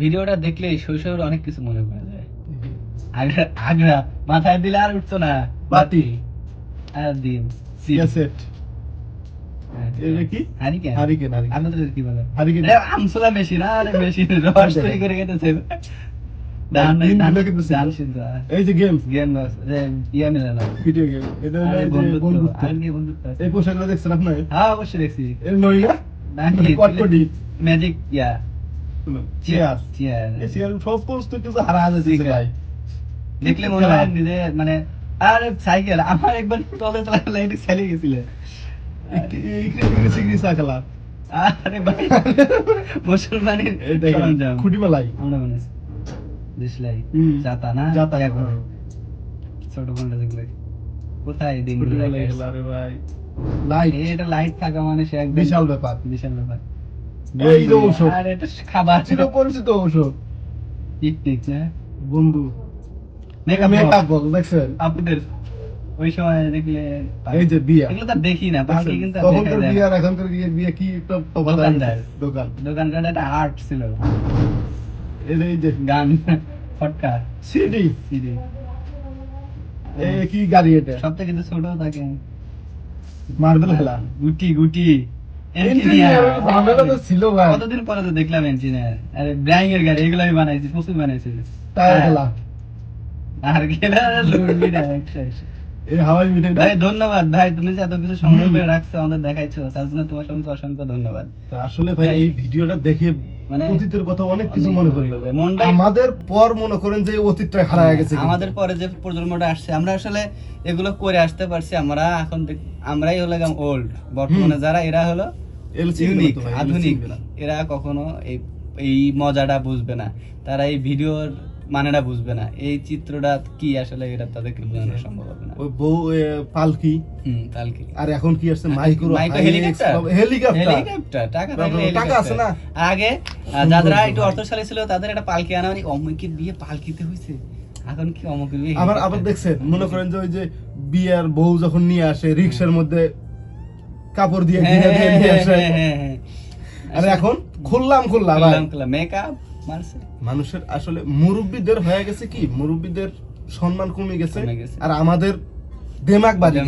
ভিডিওটা দেখলে শৈশবের অনেক কিছু মনে পড়ে যায়। আগ্রা আগ্রা মাথায় দিলে আর উঠতো না। বাতি। আর দিন। ক্যাসেট। এটা কি? হারিকেন। Hurricane hurricane. কি বলে? হারিকেন। আরে মেশিন আরে মেশিন রস তৈরি করে খেতেছে ধান দিন ধানগুলো কিন্তু ধান ছিল। সিদ্ধ এই যে গেম গেম যে ইয়ে মিলে না। Video game. এটা এই দেখছেন হ্যাঁ অবশ্যই দেখছি। এর নইলা নাকি কটকটি। ম্যাজিক ইয়া দেখলে মনে হয় নিজে মানে আরে সাইকেল আমার একবার তলে তলে লাইটে চালিয়ে গেছিল। আরে ভাই মুসলমানের এই দেখেন সরঞ্জাম। খুঁটি মেলাই আমরা মনে আছে যাতা না? যাতা। এখন ছোট ফোনটা দেখলে। কোথায় দিন ভাই। লাইট এটা লাইট থাকা মানে সে বিশাল ব্যাপার। বিশাল ব্যাপার। এই যে ঔষধ আর এটা খাবার চির পরিচিত ঔষধ পিকনিক না বন্ধু। মেকআপ মেকআপ বক্স দেখছেন? আপনাদের ওই সময় দেখলে এই যে বিয়া। এগুলো তো দেখি না বাকি কিন্তু তখনকার বিয়ে। আর এখনকার বিয়ে বিয়ে কি একটা দোকানদার। দোকান। দোকানকার একটা আর্ট ছিল। এই যে- এই যে গান ফটকা। সিডি। সিডি। এই কি গাড়ি এটা? সব থেকে কিন্তু ছোট থাকে মার্বেল খেলা। গুটি গুটি। কতদিন পরে তো দেখলাম ইঞ্জিনিয়ার আরে ব্যাং এর গাড়ি এগুলো আমি বানাইছি প্রচুর বানাইছি। আর গেলে লুড়বি না একসাথে। এই হাওয়াই মিঠাই ভাই ধন্যবাদ। ভাই তুমি যে এত কিছু সংগ্রহ করে রাখছো আমাদের দেখাইছো তার জন্য তোমার সঙ্গে অসংখ্য ধন্যবাদ। আসলে ভাই এই ভিডিওটা দেখে অতীতের কথা অনেক কিছু মনে করি আমাদের পর মনে করেন যে অতীতটা হারায় গেছে আমাদের পরে যে প্রজন্মটা আসছে আমরা আসলে এগুলো করে আসতে পারছি। আমরা এখন আমরাই হলো ওল্ড বর্তমানে যারা এরা হলো ইউনিক আধুনিক। এরা কখনো এই এই মজাটা বুঝবে না। তারা এই ভিডিওর মানেটা বুঝবে না। এই চিত্রটা কি আসলে এটা তাদেরকে বোঝানো সম্ভব হবে না। ওই বউ পালকি। হুম কালকে আর এখন কি আসছে? Micro helicopter? হেলিকপ্টার। হেলিকপ্টার টাকা টাকা আছে না? আগে যারা একটু অর্থশালী ছিল তাদের একটা পালকি আনা মানে অমুকের বিয়ে পালকিতে হয়েছে। এখন কি অমুকের বিয়ে আবার আবার দেখছেন মনে করেন যে ওই যে বিয়ার বউ যখন নিয়ে আসে রিক্সার মধ্যে কাপড় দিয়ে হ্যাঁ, দিয়ে নিয়ে আসে। হ্যাঁ, হ্যাঁ, হ্যাঁ। আর এখন খুললাম খুললাম খুললাম। মেকআপ মানুষের আসলে মুরব্বীদের হয়ে গেছে কি? মুরব্বীদের সম্মান কমে গেছে আর আমাদের দেমাগ বাড়ি।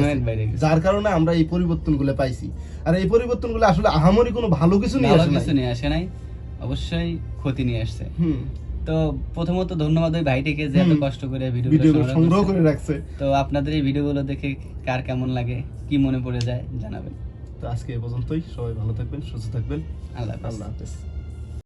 যার কারণে আমরা এই পরিবর্তনগুলো পাইছি। আর এই পরিবর্তনগুলো আসলে আহামরি কোনো ভালো কিছু নিয়ে আসে কিছু নিয়ে আসে নাই। অবশ্যই ক্ষতি নিয়ে আসছে। তো প্রথমত ধন্যবাদ ওই ভাইটিকে যে এত কষ্ট করে ভিডিও ভিডিওগুলো সংগ্রহ করে রাখছে। তো আপনাদের এই ভিডিওগুলো দেখে কার কেমন লাগে কি মনে পড়ে যায় জানাবেন। তো আজকে এ পর্যন্তই। সবাই ভালো থাকবেন সুস্থ থাকবেন। আল্লাহ আল্লাহ হাফেজ।